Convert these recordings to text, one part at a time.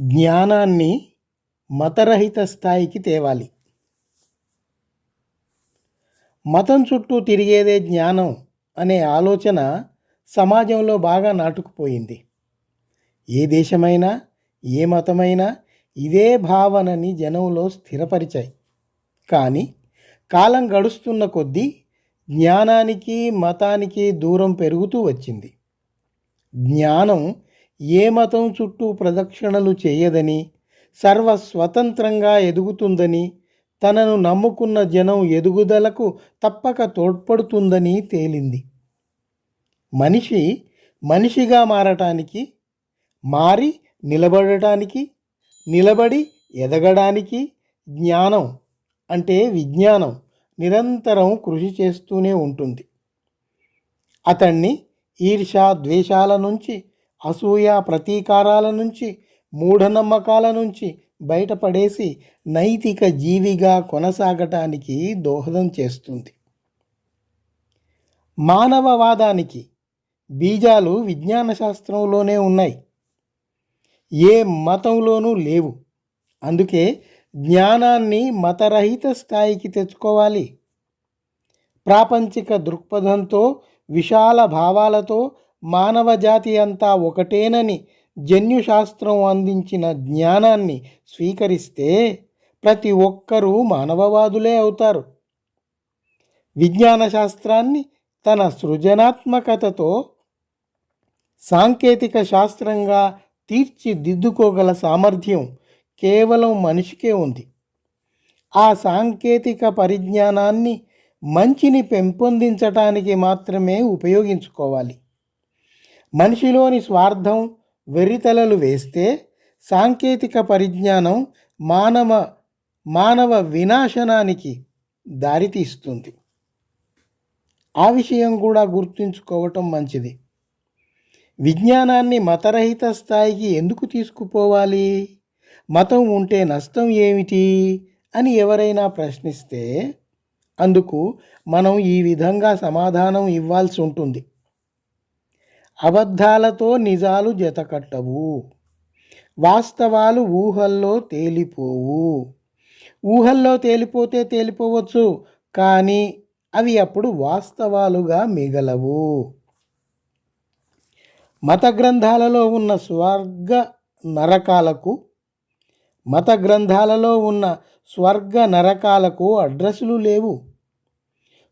జ్ఞానాన్ని మతరహిత స్థాయికి తేవాలి. మతం చుట్టూ తిరిగేదే జ్ఞానం అనే ఆలోచన సమాజంలో బాగా నాటుకుపోయింది. ఏ దేశమైనా ఏ మతమైనా ఇదే భావనని జనంలో స్థిరపరిచాయి. కానీ కాలం గడుస్తున్న కొద్దీ జ్ఞానానికి మతానికి దూరం పెరుగుతూ వచ్చింది. జ్ఞానం ఏ మతం చుట్టూ ప్రదక్షిణలు చేయదని సర్వ స్వతంత్రంగా ఎదుగుతుందని తనను నమ్ముకున్న జనం ఎదుగుదలకు తప్పక తోడ్పడుతుందని తేలింది. మనిషి మనిషిగా మారటానికి మారి నిలబడటానికి నిలబడి ఎదగడానికి జ్ఞానం అంటే విజ్ఞానం నిరంతరం కృషి చేస్తూనే ఉంటుంది. అతన్ని ఈర్ష ద్వేషాల నుంచి అసూయ ప్రతీకారాల నుంచి మూఢనమ్మకాల నుంచి బయటపడేసి నైతిక జీవిగా కొనసాగటానికి దోహదం చేస్తుంది. మానవవాదానికి బీజాలు విజ్ఞాన శాస్త్రంలోనే ఉన్నాయి. ఏ మతంలోనూ లేవు. అందుకే జ్ఞానాన్ని మతరహిత స్థాయికి తెచ్చుకోవాలి. ప్రాపంచిక దృక్పథంతో విశాల భావాలతో మానవ జాతి అంతా ఒకటేనని జన్యుశాస్త్రం అందించిన జ్ఞానాన్ని స్వీకరిస్తే ప్రతి ఒక్కరూ మానవవాదులే అవుతారు. విజ్ఞాన శాస్త్రాన్ని తన సృజనాత్మకతతో సాంకేతిక శాస్త్రంగా తీర్చిదిద్దుకోగల సామర్థ్యం కేవలం మనిషికే ఉంది. ఆ సాంకేతిక పరిజ్ఞానాన్ని మంచిని పెంపొందించటానికి మాత్రమే ఉపయోగించుకోవాలి. మనిషిలోని స్వార్థం వెర్రితలలు వేస్తే సాంకేతిక పరిజ్ఞానం మానవ మానవ వినాశనానికి దారితీస్తుంది. ఆ విషయం కూడా గుర్తుంచుకోవటం మంచిది. విజ్ఞానాన్ని మతరహిత స్థాయికి ఎందుకు తీసుకుపోవాలి? మతం ఉంటే నష్టం ఏమిటి? అని ఎవరైనా ప్రశ్నిస్తే అందుకు మనం ఈ విధంగా సమాధానం ఇవ్వాల్సి ఉంటుంది. అబద్ధాలతో నిజాలు జతకట్టవు. వాస్తవాలు ఊహల్లో తేలిపోవు. ఊహల్లో తేలిపోతే తేలిపోవచ్చు కానీ అవి అప్పుడు వాస్తవాలుగా మిగలవు. మత గ్రంథాలలో ఉన్న స్వర్గ నరకాలకు మత గ్రంథాలలో ఉన్న స్వర్గ నరకాలకు అడ్రస్లు లేవు.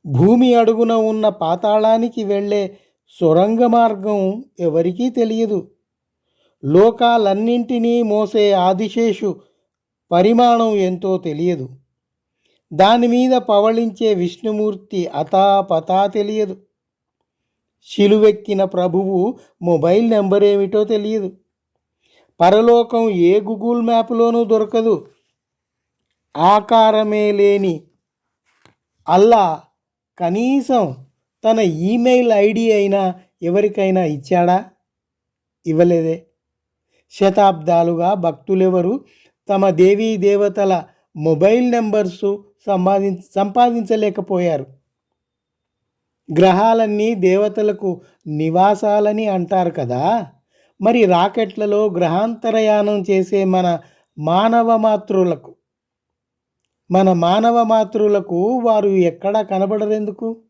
భూమి అడుగున ఉన్న పాతాళానికి వెళ్ళే సొరంగ మార్గం ఎవరికీ తెలియదు. లోకాలన్నింటినీ మోసే ఆదిశేషు పరిమాణం ఎంతో తెలియదు. దాని మీద పవళించే విష్ణుమూర్తి అతాపతా తెలియదు. శిలువెక్కిన ప్రభువు మొబైల్ నెంబర్ ఏమిటో తెలియదు. పరలోకం ఏ గూగుల్ మ్యాప్లోనూ దొరకదు. ఆకారమే లేని అల్లా కనీసం తన ఈమెయిల్ ఐడి అయినా ఎవరికైనా ఇచ్చాడా? ఇవ్వలేదే. శతాబ్దాలుగా భక్తులెవరు తమ దేవీ దేవతల మొబైల్ నెంబర్సు సంపాది సంపాదించలేకపోయారు. గ్రహాలన్నీ దేవతలకు నివాసాలని అంటారు కదా? మరి రాకెట్లలో గ్రహాంతరయానం చేసే మన మానవ మాతృలకు మన మానవ మాతృలకు వారు ఎక్కడా కనబడరెందుకు?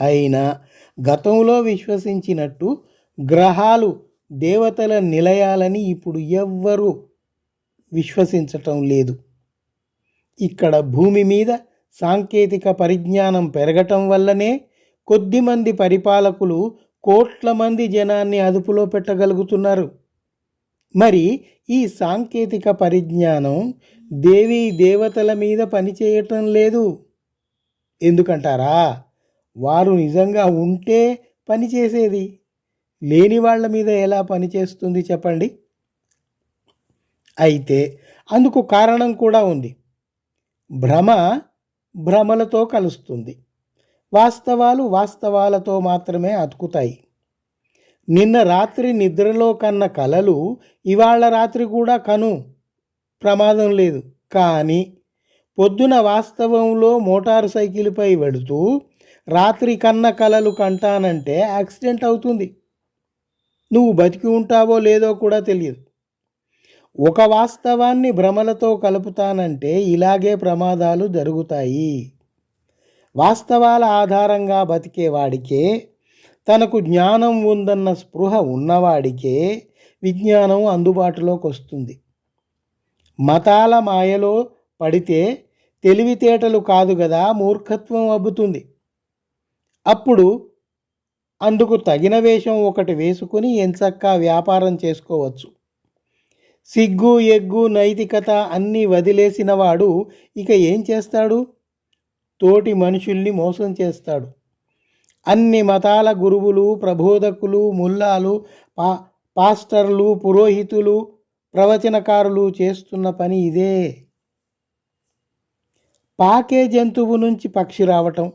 అయినా గతంలో విశ్వసించినట్టు గ్రహాలు దేవతల నిలయాలని ఇప్పుడు ఎవ్వరూ విశ్వసించటం లేదు. ఇక్కడ భూమి మీద సాంకేతిక పరిజ్ఞానం పెరగటం వల్లనే కొద్దిమంది పరిపాలకులు కోట్ల మంది జనాన్ని అదుపులో పెట్టగలుగుతున్నారు. మరి ఈ సాంకేతిక పరిజ్ఞానం దేవీ దేవతల మీద పనిచేయటం లేదు. ఎందుకంటారా? వారు నిజంగా ఉంటే పనిచేసేది లేని వాళ్ళ మీద ఎలా పనిచేస్తుంది చెప్పండి? అయితే అందుకు కారణం కూడా ఉంది. భ్రమ భ్రమలతో కలుస్తుంది. వాస్తవాలు వాస్తవాలతో మాత్రమే అతుకుతాయి. నిన్న రాత్రి నిద్రలో కన్న కలలు ఇవాళ రాత్రి కూడా కను. ప్రమాదం లేదు. కానీ పొద్దున వాస్తవంలో మోటారు సైకిల్పై వెడుతూ రాత్రి కన్న కలలు కంటానంటే యాక్సిడెంట్ అవుతుంది. నువ్వు బతికి ఉంటావో లేదో కూడా తెలియదు. ఒక వాస్తవాన్ని భ్రమలతో కలుపుతానంటే ఇలాగే ప్రమాదాలు జరుగుతాయి. వాస్తవాల ఆధారంగా బతికేవాడికే తనకు జ్ఞానం ఉందన్న స్పృహ ఉన్నవాడికే విజ్ఞానం అందుబాటులోకి వస్తుంది. మతాల మాయలో పడితే తెలివితేటలు కాదు కదా మూర్ఖత్వం అబ్బుతుంది. అప్పుడు అందుకు తగిన వేషం ఒకటి వేసుకుని ఎంచక్కా వ్యాపారం చేసుకోవచ్చు. సిగ్గు ఎగ్గు నైతికత అన్నీ వదిలేసినవాడు ఇక ఏం చేస్తాడు? తోటి మనుషుల్ని మోసం చేస్తాడు. అన్ని మతాల గురువులు ప్రబోధకులు ముల్లాలు పా పాస్టర్లు పురోహితులు ప్రవచనకారులు చేస్తున్న పని ఇదే. పాకే జంతువు నుంచి పక్షి రావటం.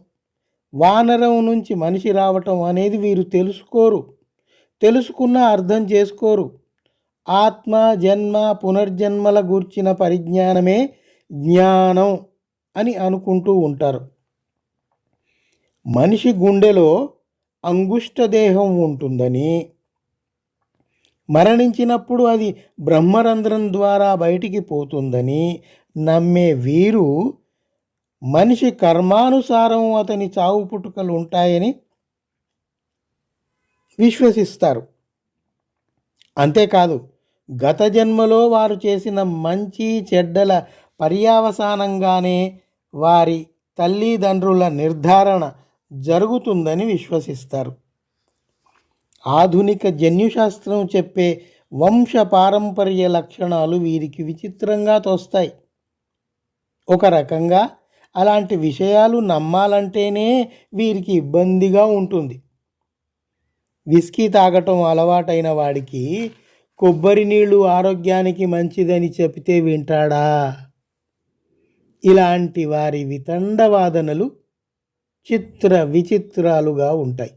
వానరం నుంచి మనిషి రావటం అనేది వీరు తెలుసుకోరు తెలుసుకున్న అర్థం చేసుకోరు. ఆత్మ జన్మ పునర్జన్మల గూర్చిన పరిజ్ఞానమే జ్ఞానం అని అనుకుంటూ ఉంటారు. మనిషి గుండెలో అంగుష్ట దేహం ఉంటుందని మరణించినప్పుడు అది బ్రహ్మరంధ్రం ద్వారా బయటికి పోతుందని నమ్మే వీరు మనిషి కర్మానుసారం అతని చావు పుట్టుకలు ఉంటాయని విశ్వసిస్తారు. అంతేకాదు గత జన్మలో వారు చేసిన మంచి చెడ్డల పర్యావసానంగానే వారి తల్లిదండ్రుల నిర్ధారణ జరుగుతుందని విశ్వసిస్తారు. ఆధునిక జన్యుశాస్త్రం చెప్పే వంశ పారంపర్య లక్షణాలు వీరికి విచిత్రంగా తోస్తాయి. ఒక రకంగా అలాంటి విషయాలు నమ్మాలంటేనే వీరికి ఇబ్బందిగా ఉంటుంది. విస్కీ తాగటం అలవాటైన వాడికి కొబ్బరి నీళ్ళు ఆరోగ్యానికి మంచిదని చెబితే వింటాడా? ఇలాంటి వారి వితండవాదనలు చిత్ర విచిత్రాలుగా ఉంటాయి.